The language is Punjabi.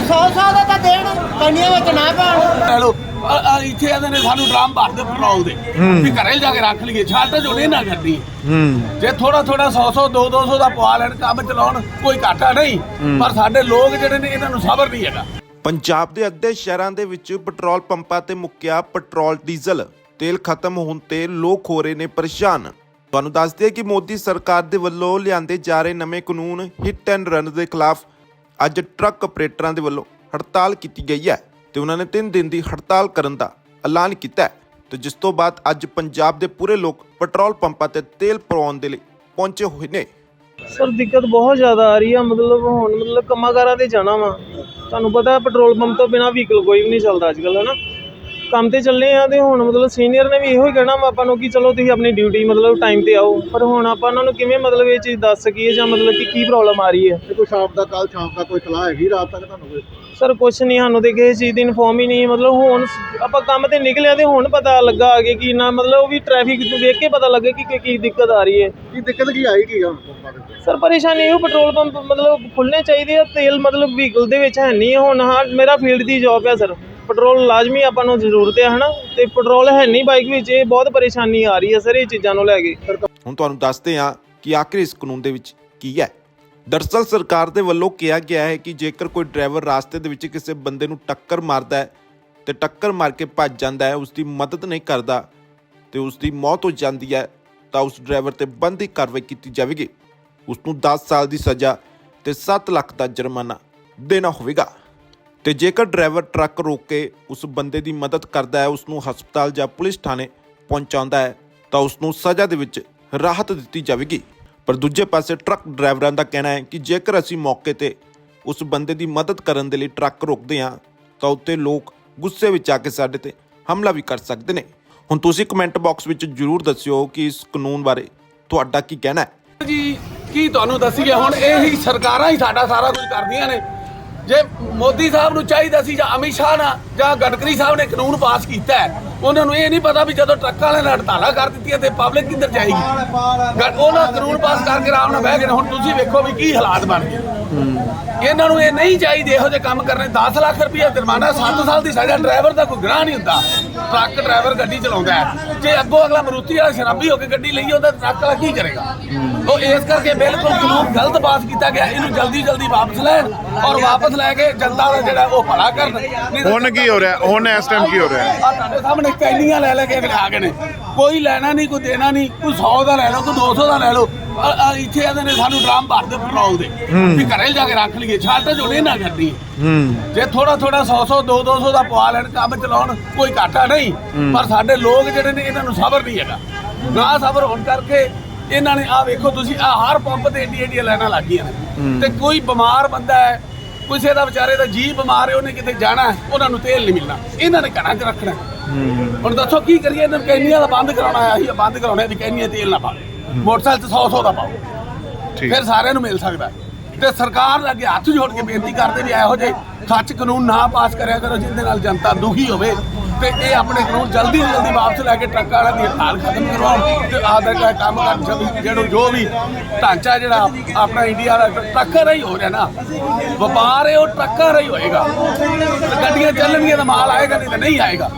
ਕੋਈ 100 100 ਦਾ ਤਾਂ ਦੇਣ ਕੰਨੀਆਂ ਵਿੱਚ ਨਾ ਪਾਉਣ। ਲੈ ਲਓ ਆ- ਆ ਇੱਥੇ ਇਹਦੇ ਨੇ ਸਾਨੂੰ ਡਰਾਮ ਭਰ ਦੇ ਪੈਟਰੋਲ ਦੇ। ਵੀ ਘਰੇ ਜਾ ਕੇ ਰੱਖ ਲਈਏ ਛੱਡ ਤੇ ਜੁੜੇ ਨਾ ਕਰਦੀ ਹੂੰ। ਜੇ ਥੋੜਾ ਥੋੜਾ 100 100 2 200 ਦਾ ਪਵਾ ਲੈਣ ਕੰਮ ਚਲਾਉਣ ਕੋਈ ਘਾਟਾ ਨਹੀਂ। ਪਰ ਸਾਡੇ ਲੋਕ ਜਿਹੜੇ ਨੇ ਇਹਨਾਂ ਨੂੰ ਸਬਰ ਨਹੀਂ ਹੈਗਾ। ਪੰਜਾਬ ਦੇ ਅੱਧੇ ਸ਼ਹਿਰਾਂ ਦੇ ਵਿੱਚ ਪੈਟਰੋਲ ਪੰਪਾਂ ਤੇ ਮੁੱਕਿਆ ਪੈਟਰੋਲ ਡੀਜ਼ਲ। ਤੇਲ ਖਤਮ ਹੋਣ ਤੇ ਲੋਕ ਹੋ ਰਹੇ ਨੇ ਪਰੇਸ਼ਾਨ। ਤੁਹਾਨੂੰ ਦੱਸ ਦਈਏ ਕਿ ਮੋਦੀ ਸਰਕਾਰ ਦੇ ਵੱਲੋਂ ਲਿਆਂਦੇ ਜਾ ਰਹੇ ਨਵੇਂ ਕਾਨੂੰਨ ਹਿੱਟ ਐਂਡ ਰਨ ਦੇ ਖਿਲਾਫ ਅੱਜ ਟਰੱਕ ਆਪਰੇਟਰਾਂ ਦੇ ਵੱਲੋਂ ਹੜਤਾਲ ਕੀਤੀ ਗਈ ਹੈ ਤੇ ਉਹਨਾਂ ਨੇ 3 ਦਿਨ ਦੀ ਹੜਤਾਲ ਕਰਨ ਦਾ ਐਲਾਨ ਕੀਤਾ ਹੈ ਤੇ ਜਿਸ ਤੋਂ ਬਾਅਦ ਅੱਜ ਪੰਜਾਬ ਦੇ ਪੂਰੇ ਲੋਕ ਪੈਟਰੋਲ ਪੰਪਾਂ ਤੇ ਤੇਲ ਪਵਾਉਣ ਦੇ ਲਈ ਪਹੁੰਚੇ ਹੋਏ ਨੇ। ਸਰ, ਦਿੱਕਤ ਬਹੁਤ ਜ਼ਿਆਦਾ ਆ ਰਹੀ ਆ, ਮਤਲਬ ਹੁਣ ਮਤਲਬ ਕੰਮਾਂ ਕਾਰਾਂ ਤੇ ਜਾਣਾ ਵਾ। ਤੁਹਾਨੂੰ ਪਤਾ ਪੈਟਰੋਲ ਪੰਪ ਤੋਂ ਬਿਨਾ ਵਹੀਕਲ ਕੋਈ ਵੀ ਨਹੀਂ ਚੱਲਦਾ ਅੱਜ ਕੱਲ੍ਹ, ਹਨਾ? ਕੰਮ ਤੇ ਚੱਲੇ ਆ ਤੇ ਹੁਣ ਮਤਲਬ ਸੀਨੀਅਰ ਨੇ ਵੀ ਇਹੋ ਹੀ ਕਹਿਣਾ ਵਾ ਆਪਾਂ ਨੂੰ ਕਿ ਚਲੋ ਤੁਸੀਂ ਆਪਣੀ ਡਿਊਟੀ ਮਤਲਬ ਟਾਈਮ ਤੇ ਆਓ। ਪਰ ਹੁਣ ਆਪਾਂ ਉਹਨਾਂ ਨੂੰ ਕਿਵੇਂ ਮਤਲਬ ਇਹ ਚੀਜ਼ ਦੱਸ ਸਕੀਏ ਜਾਂ ਮਤਲਬ ਕਿ ਕੀ ਪ੍ਰੋਬਲਮ ਆ ਰਹੀ ਹੈ? ਤੇ ਕੋਈ ਸ਼ਾਮ ਦਾ ਕੱਲ ਸ਼ਾਮ ਦਾ ਕੋਈ ਸਲਾਹ ਹੈਗੀ ਰਾਤ ਤੱਕ ਤੁਹਾਨੂੰ ਕੋਈ ਸਰ ਕੁਛ ਨਹੀਂ ਸਾਨੂੰ ਤੇ ਕਿਸੇ ਚੀਜ਼ ਦੀ ਇਨਫੋਰਮ ਹੀ ਨਹੀਂ। ਮਤਲਬ ਹੁਣ ਸ- ਆਪਾਂ ਕੰਮ ਤੇ ਨਿਕਲਿਆ ਤੇ ਹੁਣ ਪਤਾ ਲੱਗਾ ਅੱਗੇ ਕਿ ਨਾ ਮਤਲਬ ਉਹ ਵੀ ਟ੍ਰੈਫਿਕ ਨੂੰ ਵੇਖ ਕੇ ਪਤਾ ਲੱਗਾ ਕਿ ਕੀ- ਕੀ ਦਿੱਕਤ ਆ ਰਹੀ ਹੈ। ਕੀ ਦਿੱਕਤ ਕੀ ਹੁਣ ਪੰਪਾਂ ਦੇ ਉੱਤੇ? ਸਰ ਪਰੇਸ਼ਾਨੀ ਇਹੋ ਪੈਟਰੋਲ ਪੰਪ ਮਤਲਬ ਖੁੱਲਣੇ ਚਾਹੀਦੇ ਆ ਤੇਲ ਮਤਲਬ ਵਹੀਕਲ ਦੇ ਵਿੱਚ ਹੈ ਨਹੀਂ। ਹੁਣ ਹਾਂ ਮੇਰਾ ਫੀਲਡ ਦੀ ਜੌਬ ਹੈ ਸਰ। ਪੈਟਰੋਲ ਲਾਜ਼ਮੀ ਆਪਾਂ ਨੂੰ ਜ਼ਰੂਰਤ ਹੈ, ਹਨਾ? ਤੇ ਪੈਟਰੋਲ ਹੈ ਨਹੀਂ ਬਾਈਕ ਵਿੱਚ, ਇਹ ਬਹੁਤ ਪਰੇਸ਼ਾਨੀ ਆ ਰਹੀ ਹੈ ਸਰ, ਇਹ ਚੀਜ਼ਾਂ ਨੂੰ ਲੈ ਕੇ। ਹੁਣ ਤੁਹਾਨੂੰ ਦੱਸਦੇ ਹਾਂ ਕਿ ਆਖਰ ਇਸ ਕਾਨੂੰਨ ਦੇ ਵਿੱਚ ਕੀ ਹੈ। ਦਰਅਸਲ ਸਰਕਾਰ ਦੇ ਵੱਲੋਂ ਕਿਹਾ ਗਿਆ ਹੈ ਕਿ ਜੇਕਰ ਕੋਈ ਡਰਾਈਵਰ ਰਾਸਤੇ ਦੇ ਵਿੱਚ ਕਿਸੇ ਬੰਦੇ ਨੂੰ ਟੱਕਰ ਮਾਰਦਾ ਹੈ ਤੇ ਟੱਕਰ ਮਾਰ ਕੇ ਭੱਜ ਜਾਂਦਾ ਹੈ ਉਸ ਦੀ ਮਦਦ ਨਹੀਂ ਕਰਦਾ ਤੇ ਉਸ ਦੀ ਮੌਤ ਹੋ ਜਾਂਦੀ ਹੈ, ਤਾਂ ਉਸ ਡਰਾਈਵਰ ਤੇ ਬੰਦੀ ਕਾਰਵਾਈ ਕੀਤੀ ਜਾਵੇਗੀ। ਉਸ ਨੂੰ 10 ਸਾਲ ਦੀ ਸਜ਼ਾ ਤੇ 7 ਲੱਖ ਦਾ ਜੁਰਮਾਨਾ ਦੇਣਾ ਹੋਵੇਗਾ। ਤੇ ਜੇਕਰ ਡਰਾਈਵਰ ਟਰੱਕ ਰੋਕ ਕੇ ਉਸ ਬੰਦੇ ਦੀ ਮਦਦ ਕਰਦਾ ਹੈ ਉਸ ਨੂੰ ਹਸਪਤਾਲ ਜਾਂ ਪੁਲਿਸ ਥਾਣੇ ਪਹੁੰਚਾਉਂਦਾ ਹੈ, ਤਾਂ ਉਸ ਨੂੰ ਸਜ਼ਾ ਦੇ ਵਿੱਚ ਰਾਹਤ ਦਿੱਤੀ ਜਾਵੇਗੀ। ਪਰ ਦੂਜੇ ਪਾਸੇ ਟਰੱਕ ਡਰਾਈਵਰਾਂ ਦਾ ਕਹਿਣਾ ਹੈ ਕਿ ਜੇਕਰ ਅਸੀਂ ਮੌਕੇ ਤੇ ਉਸ ਬੰਦੇ ਦੀ ਮਦਦ ਕਰਨ ਦੇ ਲਈ ਟਰੱਕ ਰੋਕਦੇ ਹਾਂ, ਤਾਂ ਉੱਤੇ ਲੋਕ ਗੁੱਸੇ ਵਿੱਚ ਆ ਕੇ ਸਾਡੇ ਤੇ ਹਮਲਾ ਵੀ ਕਰ ਸਕਦੇ ਨੇ। ਹੁਣ ਤੁਸੀਂ ਕਮੈਂਟ ਬਾਕਸ ਵਿੱਚ ਜਰੂਰ ਦੱਸਿਓ ਕਿ ਇਸ ਕਾਨੂੰਨ ਬਾਰੇ ਤੁਹਾਡਾ ਕੀ ਕਹਿਣਾ ਹੈ। ਜੀ, ਕੀ ਤੁਹਾਨੂੰ ਦੱਸੀਏ ਹੁਣ ਇਹੀ ਸਰਕਾਰਾਂ ਹੀ ਸਾਡਾ ਸਾਰਾ ਕੁਝ ਕਰਦੀਆਂ ਨੇ। ਜੇ ਮੋਦੀ ਸਾਹਿਬ ਨੂੰ ਚਾਹੀਦਾ ਸੀ ਜਾਂ ਅਮਿਤ ਸ਼ਾਹ ਨਾ ਜਾਂ ਗਡਕਰੀ ਸਾਹਿਬ ਨੇ ਕਾਨੂੰਨ ਪਾਸ ਕੀਤਾ ਹੈ, ਉਹਨਾਂ ਨੂੰ ਇਹ ਨਹੀਂ ਪਤਾ ਵੀ ਜਦੋਂ ਟਰੱਕਾਂ ਵਾਲਿਆਂ ਨੇ ਹੜਤਾਲਾਂ ਕਰ ਦਿੱਤੀਆਂ ਤੇ ਪਬਲਿਕ ਕਿੱਧਰ ਜਾਏਗੀ। ਉਹਨਾਂ ਕਾਨੂੰਨ ਪਾਸ ਕਰਕੇ ਆਰਾਮ ਨਾਲ ਬਹਿ ਗਏ ਹੁਣ ਤੁਸੀਂ ਵੇਖੋ ਵੀ ਕੀ ਹਾਲਾਤ ਬਣ ਗਏ। ਇਹਨਾਂ ਨੂੰ ਇਹ ਨਹੀਂ ਚਾਹੀਦੇ ਇਹੋ ਜਿਹੇ ਕੰਮ ਕਰਨੇ। 10 ਲੱਖ ਰੁਪਏ ਜੁਰਮਾਨਾ 7 ਸਾਲ ਦੀ ਸਜ਼ਾ ਡਰਾਈਵਰ ਦਾ ਕੋਈ ਗੁਨਾਹ ਨਹੀਂ ਹੁੰਦਾ। ਟਰੱਕ ਡਰਾਈਵਰ ਗੱਡੀ ਚਲਾਉਂਦਾ ਹੈ। ਜੇ ਅੱਗੋਂ ਅਗਲਾ ਮਰੂਤੀ ਵਾਲਾ ਸ਼ਰਾਬੀ ਹੋ ਕੇ ਗੱਡੀ ਲਈ ਉਹਦਾ ਟਰੱਕ ਵਾਲਾ ਕੀ ਕਰੇਗਾ? ਉਹ ਇਸ ਕਰਕੇ ਬਿਲਕੁਲ ਕਾਨੂੰਨ ਗਲਤ ਪਾਸ ਕੀਤਾ ਗਿਆ। ਇਹਨੂੰ ਜਲਦੀ ਜਲਦੀ ਵਾਪਸ ਲੈਣ ਔਰ ਵਾਪਸ ਲੈ ਕੇ ਜਨਤਾ ਦਾ ਜਿਹੜਾ ਉਹ ਭਲਾ ਕਰਨ। ਨਹੀਂ ਤਾਂ- ਹੁਣ ਕੀ ਹੋ ਰਿਹਾ? ਹੁਣ ਇਸ ਟਾਈਮ ਕੀ ਹੋ ਰਿਹਾ? ਆ ਤੁਹਾਡੇ ਸਾਹਮਣੇ ਕੈਨੀਆਂ ਲੈ ਲੈ ਕੇ ਅਗਲੇ ਆ ਗਏ ਨੇ। ਕੋਈ ਲੈਣਾ ਨਹੀਂ ਕੋਈ ਦੇਣਾ ਨਹੀਂ। ਕੋਈ 100 ਦਾ ਲੈ ਲਓ ਕੋਈ 200 ਦਾ ਲੈ ਲਓ। ਆ- ਆ ਇੱਥੇ ਇਹਦੇ ਨੇ ਸਾਨੂੰ ਡਰਾਮ ਭਰ ਦੇ ਪੈਟਰੋਲ ਦੇ। ਵੀ ਘਰੇ ਜਾ ਕੇ ਰੱਖ ਲਈਏ ਤੇ ਜੁੜੇ ਨਾ ਕਰਦੀ ਹੂੰ। ਜੇ ਥੋੜਾ ਥੋੜਾ 100 100 2 200 ਦਾ ਪਵਾ ਲੈਣ ਕੰਮ ਚਲਾਉਣ ਕੋਈ ਘਾਟਾ ਨਹੀਂ। ਪਰ ਸਾਡੇ ਲੋਕ ਜਿਹੜੇ ਨੇ ਇਹਨਾਂ ਨੂੰ ਸਬਰ ਨਹੀਂ ਹੈਗਾ। ਨਾ ਸਬਰ ਹੋਣ ਕਰਕੇ ਇਹਨਾਂ ਨੇ ਆ ਵੇਖੋ ਤੁਸੀਂ ਆ ਹਰ ਪੰਪ ਤੇ ਏਡੀ ਏਡੀਆਂ ਲਾਈਨਾਂ ਲੱਗੀਆਂ ਨੇ। ਤੇ ਕੋਈ ਬਿਮਾਰ ਬੰਦਾ ਹੈ ਕਿਸੇ ਦਾ ਵਿਚਾਰੇ ਦਾ ਜੀ ਬਿਮਾਰ ਹੈ ਉਹਨੇ ਕਿਤੇ ਜਾਣਾ ਹੈ, ਉਹਨਾਂ ਨੂੰ ਤੇਲ ਨਹੀਂ ਮਿਲਣਾ। ਇਹਨਾਂ ਨੇ ਘਰਾਂ 'ਚ ਰੱਖਣਾ ਹੈ। ਹੁਣ ਦੱਸੋ ਕੀ ਕਰੀਏ ਇਹਨਾਂ ਨੂੰ ਕੈਨੀਆਂ ਦਾ ਬੰਦ ਕਰਾਉਣਾ ਹੈ ਅਸੀਂ ਬੰਦ ਕਰਾਉਣਾ ਵੀ ਕੈਨੀਆਂ ਤੇਲ ਨਾ ਪਾਓ ਮੋਟਰਸਾਈਕਲ ਤੇ 100 100 ਦਾ ਪਾਓ। ਠੀਕ। ਫਿਰ ਸਾਰਿਆਂ ਨੂੰ ਮਿਲ ਸਕਦਾ। ਤੇ ਸਰਕਾਰ ਦੇ ਅੱਗੇ ਹੱਥ ਜੋੜ ਕੇ ਬੇਨਤੀ ਕਰਦੇ ਵੀ ਇਹੋ ਜਿਹੇ ਸੱਚ ਕਾਨੂੰਨ ਨਾ ਪਾਸ ਕਰਿਆ ਕਰੋ ਜਿਹਦੇ ਨਾਲ ਜਨਤਾ ਦੁਖੀ ਹੋਵੇ। ਤੇ ਇਹ ਆਪਣੇ ਕਾਨੂੰਨ ਜਲਦੀ ਤੋਂ ਜਲਦੀ ਵਾਪਸ ਲੈ ਕੇ ਟਰੱਕਾਂ ਵਾਲਿਆਂ ਦੀ ਹੜਤਾਲ ਖਤਮ ਕਰਵਾਉਣ ਤੇ ਆਦਰ ਦਾ ਕੰਮ ਕਰ ਜਿਹੜਾ ਜੋ ਵੀ ਢਾਂਚਾ ਜਿਹੜਾ ਆਪਣਾ ਇੰਡੀਆ ਦਾ ਟਰੱਕਾਂ ਰਾਹੀਂ ਹੋ ਰਿਹਾ ਨਾ ਵਪਾਰ ਹੈ ਉਹ ਟਰੱਕਾਂ ਰਾਹੀਂ ਹੋਏਗਾ। ਗੱਡੀਆਂ ਚੱਲਣਗੀਆਂ ਤਾਂ ਮਾਲ ਆਏਗਾ ਨਹੀਂ ਤਾਂ ਨਹੀਂ ਆਏਗਾ।